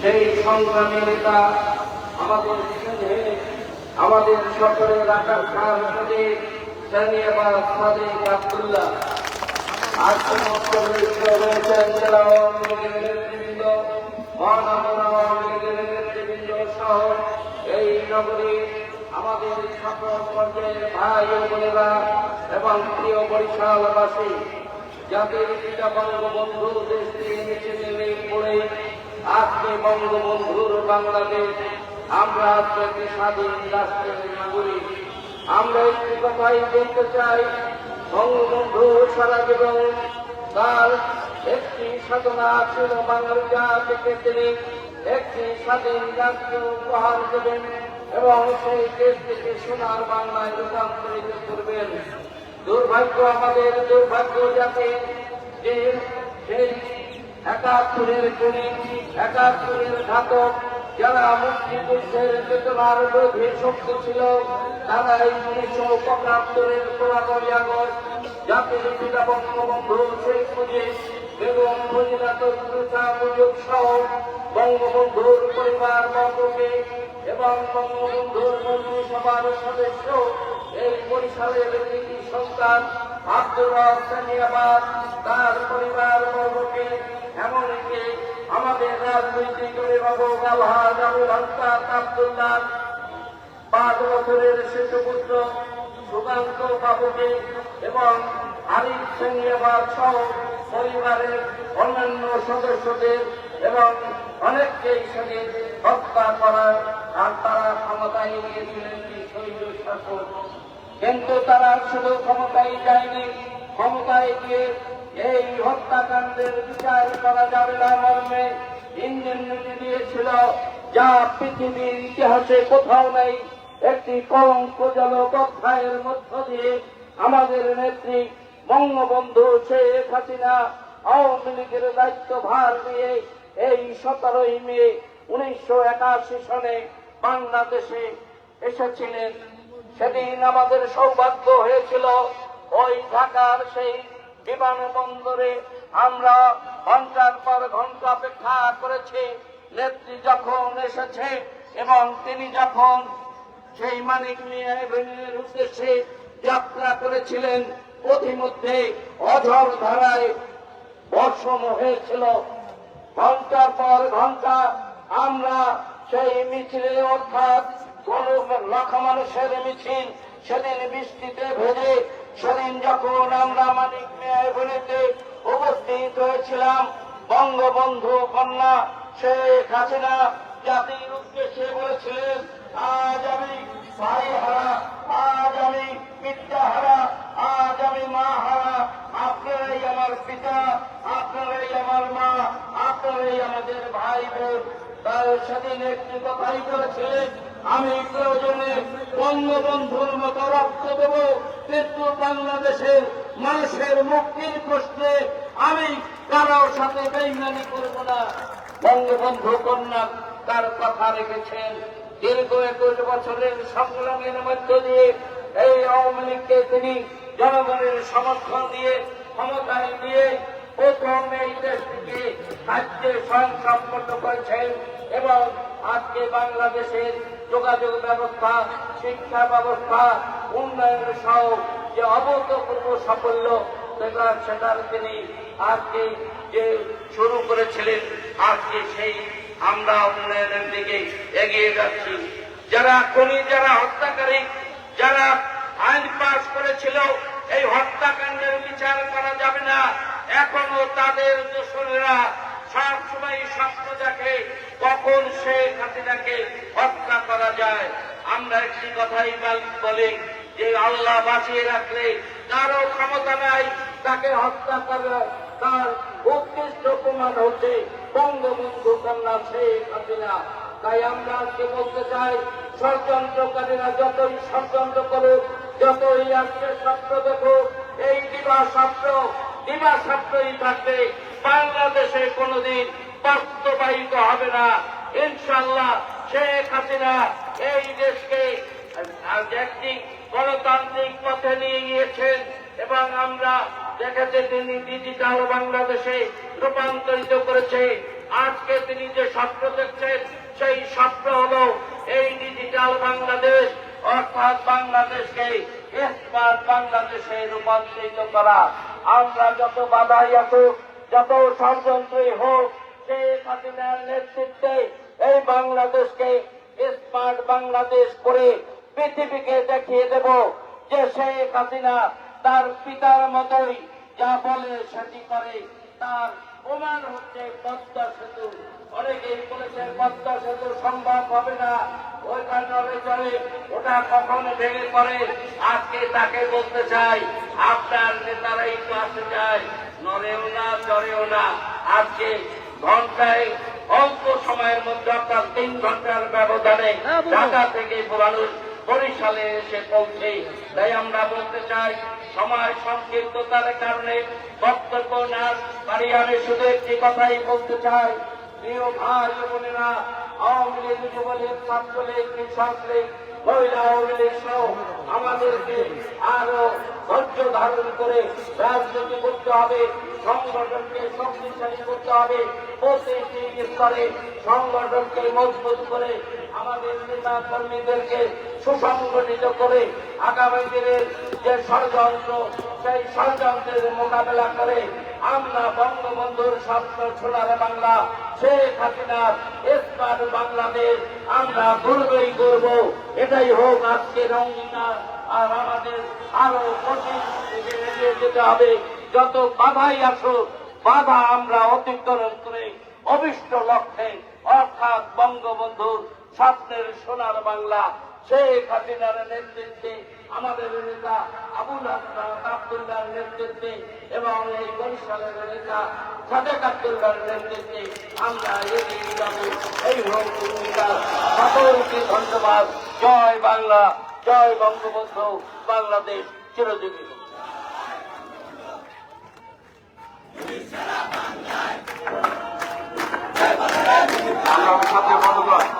সেই সংগ্রামী নেতা আমাদের আমাদের সকলের রাখার খান সাথে সানিয়াবাদ জেলা এই আমাদের এবং প্রিয় বরিশালবাসী জাতির পিতা বঙ্গবন্ধু দেশ থেকে নিচে নেমে পড়ে আজকে বঙ্গবন্ধুর বাংলাদেশ। আমরা আজকে একটি স্বাধীন রাষ্ট্রের নাগরিক। আমরা একটি কথাই বলতে চাই, বঙ্গবন্ধু সারা জীবন তার একটি সাধনা ছিল বাঙালি জাতিকে তিনি একটি স্বাধীন রাষ্ট্র উপহার দেবেন এবং সেই দেশ থেকে সোনার বাংলায় রূপান্তরিত করবেন। দুর্ভাগ্য আমাদের দুর্ভাগ্য যাতে যে সেই একাত্তরের গুণী একাত্তরের ঘাতক, যারা মুক্তিযুদ্ধের চেতনার গভীর শক্তি ছিল, তারা এই উনিশশো পঁচাত্তরের পনেরোই আগস্ট জাতির পিতা বঙ্গবন্ধু শেখ মুজিব বেগম ফজিলাতুল মুজিব সহ বঙ্গবন্ধুর পরিবার বর্গকে এবং বঙ্গবন্ধুর মন্ত্রিসভার সদস্য এই বরিশালের কৃতি সন্তান আব্দুর রহমানিয়াবাদ তার পরিবার বর্গকে এমনকি আমাদের রাজনৈতিক অভিভাবক আলহাজ আবুল হস্তাদ আব্দুল্লাহ পাঁচ বছরের শিশুপুত্র সুকান্ত বাবুকে এবং আরিফ সেনিয়াবাদ সহ পরিবারের অন্যান্য সদস্যদের এবং অনেককেই সেদিন হত্যা করার আর তারা ক্ষমতায় গিয়েছিলেন শৈল শাসক কিন্তু তারা শুধু ক্ষমতায় যায়নি, ক্ষমতায় গিয়ে এই হত্যাকাণ্ডের বিচার করা যাবে না মর্মে। ইঞ্জিন নীতি দিয়েছিল, যা পৃথিবীর ইতিহাসে কোথাও নেই। একটি কলঙ্কজনক অধ্যায়ের মধ্য দিয়ে আমাদের নেত্রী বঙ্গবন্ধু শেখ হাসিনা আওয়ামী লীগের দায়িত্ব ভার নিয়ে এই সতেরোই মে উনিশশো একাশি সনে বাংলাদেশে এসেছিলেন। সেদিন আমাদের সৌভাগ্য হয়েছিল, ওই ঢাকার সেই বিমানবন্দরে আমরা ঘণ্টার পর ঘণ্টা অপেক্ষা করেছি। নেত্রী যখন এসেছে এবং তিনি যখন সেই মানিক এভিনিউয়ের উদ্দেশ্যে যাত্রা করেছিলেন পথিমধ্যে অঝর ধারায় বর্ষণ হয়েছিল। ঘণ্টার পর ঘণ্টা আমরা সেই মিছিলে, অর্থাৎ কোন লাখ মানুষের মিছিল, সেদিন বৃষ্টিতে ভেজে সেদিন যখন আমরা মানিক মেয়েতে উপস্থিত হয়েছিলাম, বঙ্গবন্ধু কন্যা শেখ হাসিনা জাতির উদ্দেশ্যে বলেছিলেন, আজ আমি ভাই হারা আজ আমি পিতা হারা আজ আমি মা হারা আপনারাই আমার পিতা, আপনারাই আমার মা, আপনারাই আমাদের ভাই বোন। তার সেদিন একটি কথাই বলেছিলেন আমি প্রয়োজনে বঙ্গবন্ধুর মতো রক্ত দেব। কিন্তু বাংলাদেশের মানুষের মুক্তির প্রশ্নে আমি কারোর সাথে বেইমানি করব না। বঙ্গবন্ধু কন্যা তার কথা রেখেছেন। দীর্ঘ একুশ বছরের সংগ্রামের মধ্য দিয়ে এই আওয়ামী লীগকে তিনি জনগণের সমর্থন দিয়ে, ক্ষমতায় দিয়ে প্রথম এই দেশটিকে রাজ্যে স্বয়ং সম্পন্ন করেছেন এবং আজকে বাংলাদেশের যোগাযোগ ব্যবস্থা, শিক্ষা ব্যবস্থা, উন্নয়ন সহ যে অভূতপূর্ব সাফল্য সেটা সেটার তিনি আজকে যে শুরু করেছিলেন, আজকে সেই আমরা উন্নয়নের দিকে এগিয়ে যাচ্ছি। যারা খনি, যারা হত্যাকারী, যারা আইন পাশ করেছিল, এই হত্যাকাণ্ডের বিচার করা যাবে না। এখনও তাদের দোষরেরা সব সময় স্বপ্ন দেখে কখন শেখ হাসিনাকে হত্যা করা যায়। আমরা একটি কথাই বল- যে আল্লাহ বাঁচিয়ে রাখলে কারও ক্ষমতা নাই, তাকে হত্যা করা। তার উৎকৃষ্ট প্রমাণ হচ্ছে বঙ্গবন্ধু কন্যা শেখ হাসিনা। তাই আমরা আজকে বলতে চাই, ষড়যন্ত্রকারীরা যতই ষড়যন্ত্র করুক, যতই আজকে স্বপ্ন দেখুক, এই দিবা স্বপ্ন, দিবা স্বপ্নই থাকবে। বাংলাদেশে কোনোদিন বাস্তবায়িত হবে না। ইনশাল্লাহ শেখ হাসিনা এই দেশকে একটি গণতান্ত্রিক পথে নিয়ে গিয়েছেন এবং আমরা দেখেছি তিনি ডিজিটাল বাংলাদেশে রূপান্তরিত করেছে। আজকে তিনি যে স্বপ্ন দেখছেন, সেই স্বপ্ন হল এই ডিজিটাল বাংলাদেশ, অর্থাৎ বাংলাদেশকে স্মার্ট বাংলাদেশে রূপান্তরিত করা। আমরা যত বাধাই আসুক যত ষড়যন্ত্রই হোক শেখ হাসিনার নেতৃত্বে এই বাংলাদেশকে স্মার্ট বাংলাদেশ করে পৃথিবীকে দেখিয়ে দেব যে শেখ হাসিনা তার পিতার মতোই যা বলে সেটি করে। তার প্রমাণ হচ্ছে পদ্মা সেতু। অনেকেই বলেছেন পদ্মা সেতু সম্ভব হবে না। ওইখানে চলে, ওটা কখন ভেঙে পড়ে। আজকে তাকে বলতে চাই, আপনার নেতারাই তো আসে যায় নড়েও না চড়েও না আজকে ঘন্টায় অল্প সময়ের মধ্যে আপনার তিন ঘণ্টার ব্যবধানে ঢাকা থেকে মানুষ বরিশালে এসে পৌঁছে। তাই আমরা বলতে চাই সময় সংক্ষিপ্ততার কারণে বক্তব্য না পারি আমি শুধু একটি কথাই বলতে চাই। প্রিয় ভাই বোনেরা আওয়ামী লীগ যুবলীগ ছাত্রলীগ কৃষক লীগ মহিলা আওয়ামী সহ আমাদেরকে আরও ধৈর্য ধারণ করে রাজনীতি করতে হবে, সংগঠনকে শক্তিশালী করতে হবে, প্রতিটি স্তরে সংগঠনকে মজবুত করে আমাদের নেতা কর্মীদেরকে সুসংগঠিত করে আগামী দিনের যে ষড়যন্ত্র, সেই ষড়যন্ত্রের মোকাবেলা করে আমরা বঙ্গবন্ধুর স্বপ্ন সোনার বাংলা, শেখ হাসিনার স্মার্ট বাংলাদেশ আমরা গর্বই করব এটাই হোক আজকে অঙ্গীকার আর আমাদের আরও কঠিন যেতে হবে। যত বাধাই আসুক, বাধা আমরা অতিক্রম করে অভিষ্ট লক্ষ্যে, অর্থাৎ বঙ্গবন্ধুর স্বপ্নের সোনার বাংলা, শেখ হাসিনার নেতৃত্বে আমাদের নেতা আবুল হাসান আবদুল্লার নেতৃত্বে এবং এই বরিশালের নেতা সাদেক আবদুল্লার নেতৃত্বে আমরা এগিয়ে যাব। এই ভূমিকা। সকলকে ধন্যবাদ। জয় বাংলা, জয় বঙ্গবন্ধু, বাংলাদেশ চিরজীবী। সংগ্রামী সাথী বন্ধুগণ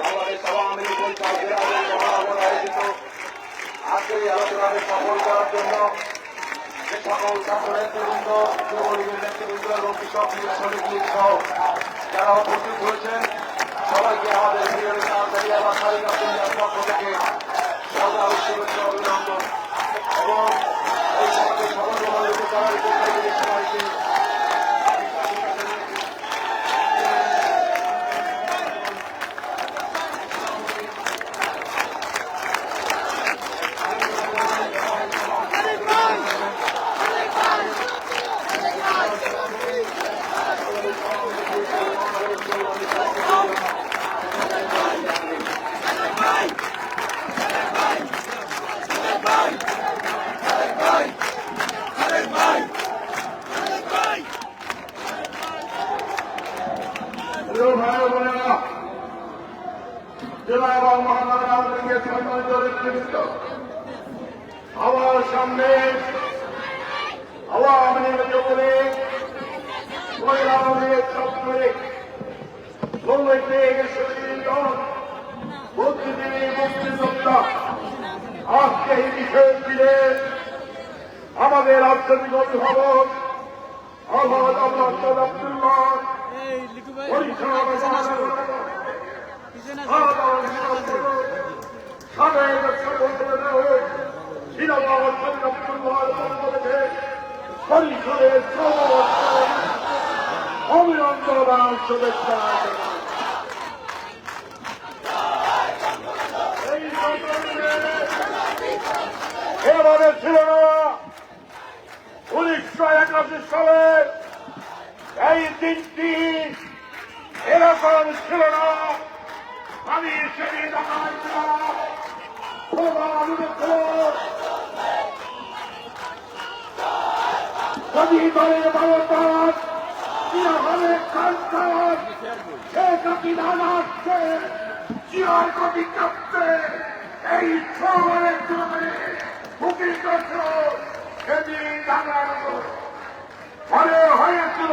বাংলাদেশ আওয়ামী লীগ পরিষদের আয়োজিত আয়োজিত আজকের এই আলোচনাকে সফল করার জন্য যে সকল ছাত্র নেতৃবৃন্দ যুবলীগের নেতৃবৃন্দ এবং কৃষক লীগ শ্রমিক লীগ সহ যারা উপস্থিত হয়েছেন সবাইকে আমাদের প্রিয় নেতা আচার্য আমার তারিখ আব্দুল্লাহর পক্ষ থেকে সরকার শুভেচ্ছা অভিনন্দন এবং এই সমাজে সকল জমায়েতে করার জন্য সবাইকে প্রিয় ভাই বোনেরা জেলা এবং মহানগর আওয়ামী লীগের সম্মানিত নেতৃবৃন্দ আমার সামনে আওয়ামী লীগ যুবলীগ, মহিলা আওয়ামী লীগ ছাত্রলীগ শ্রমিক শহীদ বুদ্ধিজীবী, মুক্তিযোদ্ধা, আজকে এই দিনে আমাদের আন্তরিক অভিভাবক পরিষদের অভিনন্দন শুভেচ্ছা এভাবে ছিল না। উনিশশো একাশি সালে এই দিনটি এরকম ছিল না। আমি সেদিন দেখাচ্ছিলাম যদি দলের বারোটার কীভাবে কান্তার সে কাকি আসছে জিয়ার কবি কাঁপছে এই ছয়ের জন্য বুকিং করছিল সেদিন জানার ফলে হয়েছিল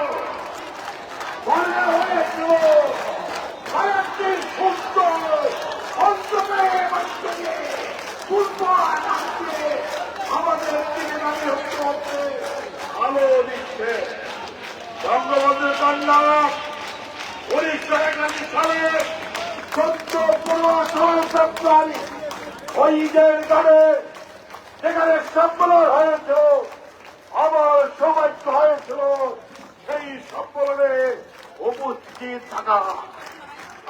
ফলে হয়েছিল কয়েকটি সুস্থ নাম উনিশশো একাশি সালে চোদ্দ পনেরো ফেব্রুয়ারি ওই ঈদের গানে যেখানে সম্মেলন হয়েছিল আমার সৌভাগ্য হয়েছিল, সেই সম্মেলনে উপস্থিত থাকা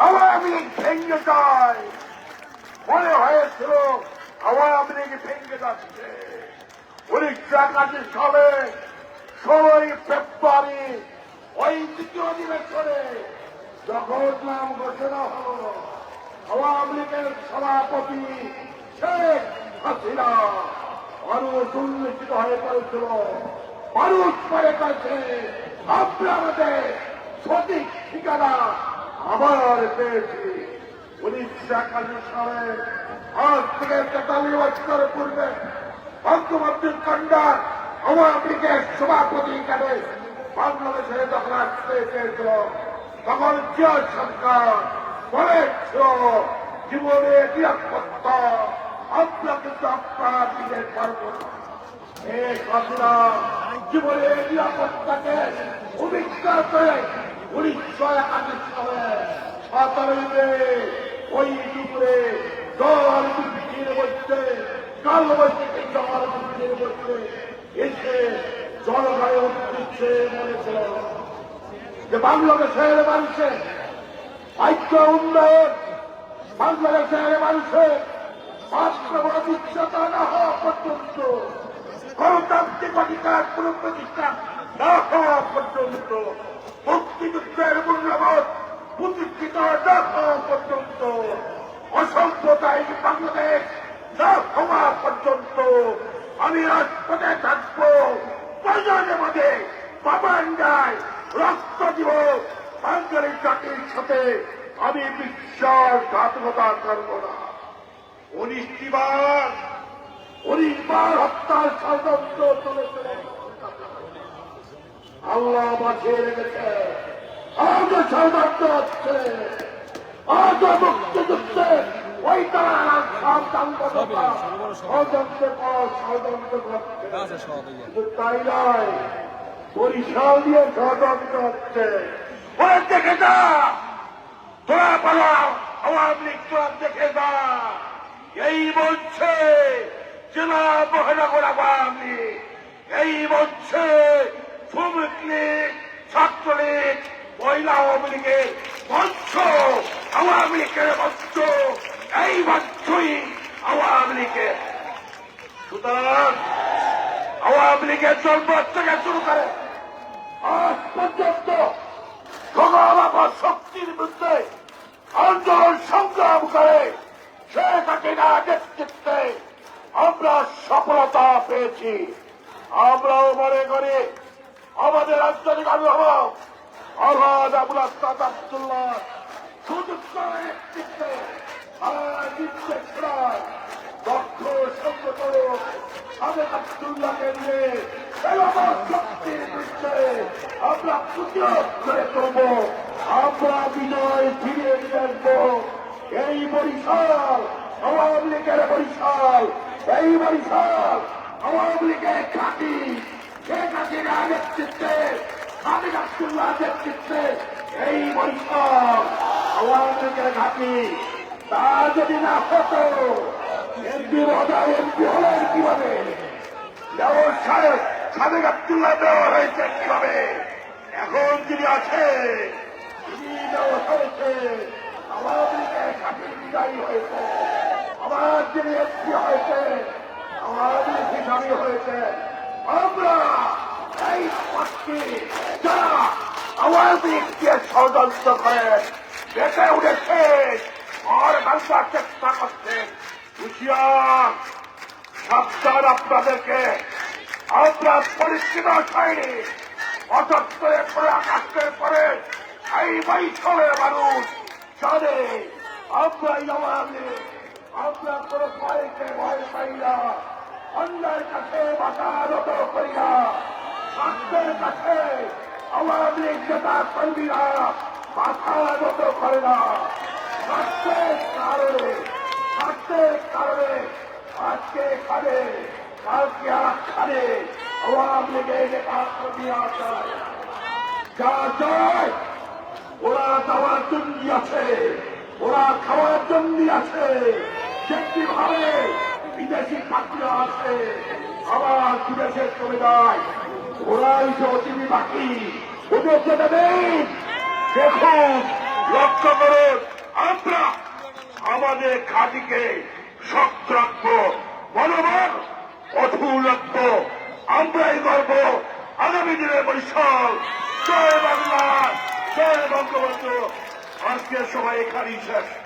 আওয়ামী লীগ ভেঙে যায় মনে হয়েছিল, আওয়ামী লীগ ভেঙে যাচ্ছে। উনিশশো একাশি সালে ষোলোই ফেব্রুয়ারি ওই দ্বিতীয় অধিবেশনে যখন নাম ঘোষণা হল। আওয়ামী লীগের সভাপতি শেখ হাসিনা। মানুষ উন্নতিত হয়ে পড়েছিল। মানুষ মনে করছে আমরা আমাদের সঠিক ঠিকানা আবার পেয়েছি। উনিশশো একাশি সালে আজ থেকে তেতাল্লিশ বছর পূর্বে বঙ্গবন্ধুর কন্যা আওয়ামী লীগের সভাপতি হিসাবে বাংলাদেশে যখন আসতে চেয়েছিল তখন জিয়া সরকার বলেছিল জীবনের নিরাপত্তা, আমরা কিন্তু আপনার দিকে পারব এই ঘটনা জীবনের নিরাপত্তাকে অভিজ্ঞতা করে উনিশশো একাশি সালে সতেরোই মে ওই দুপুরে জল বৃষ্টির মধ্যে কাল বৈশাখী জল বৃষ্টির মধ্যে এসে জলবায়ু উদ্দেশ্যে বলেছিল যে বাংলাদেশের মানুষের ঐক্য উন্নয়ন, বাংলাদেশের মানুষের উচ্চতা না হওয়া পর্যন্ত, গণতান্ত্রিক অধিকার পুনঃপ্রতিষ্ঠা না হওয়া পর্যন্ত, মুক্তিযুদ্ধের মূল্যবোধ প্রতিষ্ঠিত না হওয়া পর্যন্ত অসম্প্রদায়িক বাংলাদেশ না হওয়া পর্যন্ত, আমি রাজপথে থাকব। প্রয়োজনের মধ্যে বাবান্ডায় রক্ত দিব, বাঙালি জাতির সাথে আমি বিশ্বাসঘাতকতা করব না। উনিশটি বার, উনিশ বার হত্যার ষড়যন্ত্র চলেছে। আল্লাহ বাঁচিয়ে রেখেছে। আজ ষড়যন্ত্র হচ্ছে আজ মুক্তিযুদ্ধে ওই তারা ষড়যন্ত্র করছে তাই নয় বরিশাল দিয়ে ষড়যন্ত্র হচ্ছে। ওরা দেখে যা তোরা বলো আওয়ামী লীগ তোরা দেখে যা। এই বলছে জেলা মহানগর আওয়ামী লীগ। এই বলছে শ্রমিক লীগ ছাত্রলীগ মহিলা আওয়ামী লীগের মঞ্চ আওয়ামী লীগের মঞ্চ। এই মঞ্চই আওয়ামী লীগের। সুতরাং আওয়ামী লীগের জন্ম থেকে শুরু করে আজ পর্যন্ত ভগবান শক্তির বিরুদ্ধে আন্দোলন সংগ্রাম করে সে শেখ হাসিনা নেতৃত্বে আমরা সফলতা পেয়েছি। আমরাও মনে করি আমাদের আঞ্চলিক অভিভাবক আল্লাহ আবুল আস্তাদ আবদুল্লাহ সুযুক্ত নেতৃত্বে সারা নির্দেশ ছড়ায় দক্ষ সংগঠক সাবেক আবদুল্লাহকে নিয়ে শক্তির বিরুদ্ধে আমরা প্রতিরোধ করে তুলব আমরা বিজয় ফিরিয়ে নিয়ে আসব এই বরিশাল আওয়ামী লীগের এই বরিশাল আওয়ামী লীগের ঘাঁটি নেতৃত্বে এই বরিশাল আওয়ামী লীগের ঘাঁটি তা যদি না হতো এমপি মহোদয় এমপি হলেন কীভাবে? দেওয়ার সাহেব সাবেক দেওয়া হয়েছে কীভাবে? এখন যিনি আছে, তিনি দেওয়া হয়েছে আওয়ামী লীগের ঘাঁটি বিদায়ী হয়েছে। আমার যিনি এমপি হয়েছে আওয়ামী লীগ হয়েছে। আমরা এই পক্ষে যারা আওয়ামী লীগকে ষড়যন্ত্র করেন বেঁচে উঠেছে আর বাংলার চেষ্টা করছেন হুশিয়ার সাবধান আপনাদেরকে। আমরা পরিচিত হয়নি অসত্তরে পরে, আকাশের পরে, এই বৈষলের মানুষ জানে আমরা আওয়ামী আমরা কোন ভয়কে ভয় পাই না। অন্যের কাছে নত করি না। স্বাস্থ্যের কাছে আওয়ামী লীগ কর্মীরা মাথা নত করে না। স্বাস্থ্যের কারণে স্বাস্থ্যের কারণে, আজকে এখানে কালকে আর খানে আওয়ামী লীগের কর্মীরা চায় যারা যায় ওরা যাওয়ার জন্য আছে, ওরা খাওয়ার জন্য আছে। যেমনি ভাবে বিদেশি পাখিরা আছে, আবার বিদেশে চলে ওরাই যে অতিথি পাখি ওদের যেতে নেই দেখুন, লক্ষ্য করুন। আমরা আমাদের খাদিকে শক্ত রাখব মনোবল অথুল রাখব আমরাই গর্ব। আগামী দিনের পরিসর জয় বাংলা, জয় বঙ্গবন্ধু। আজকের সবাই এখানেই শেষ।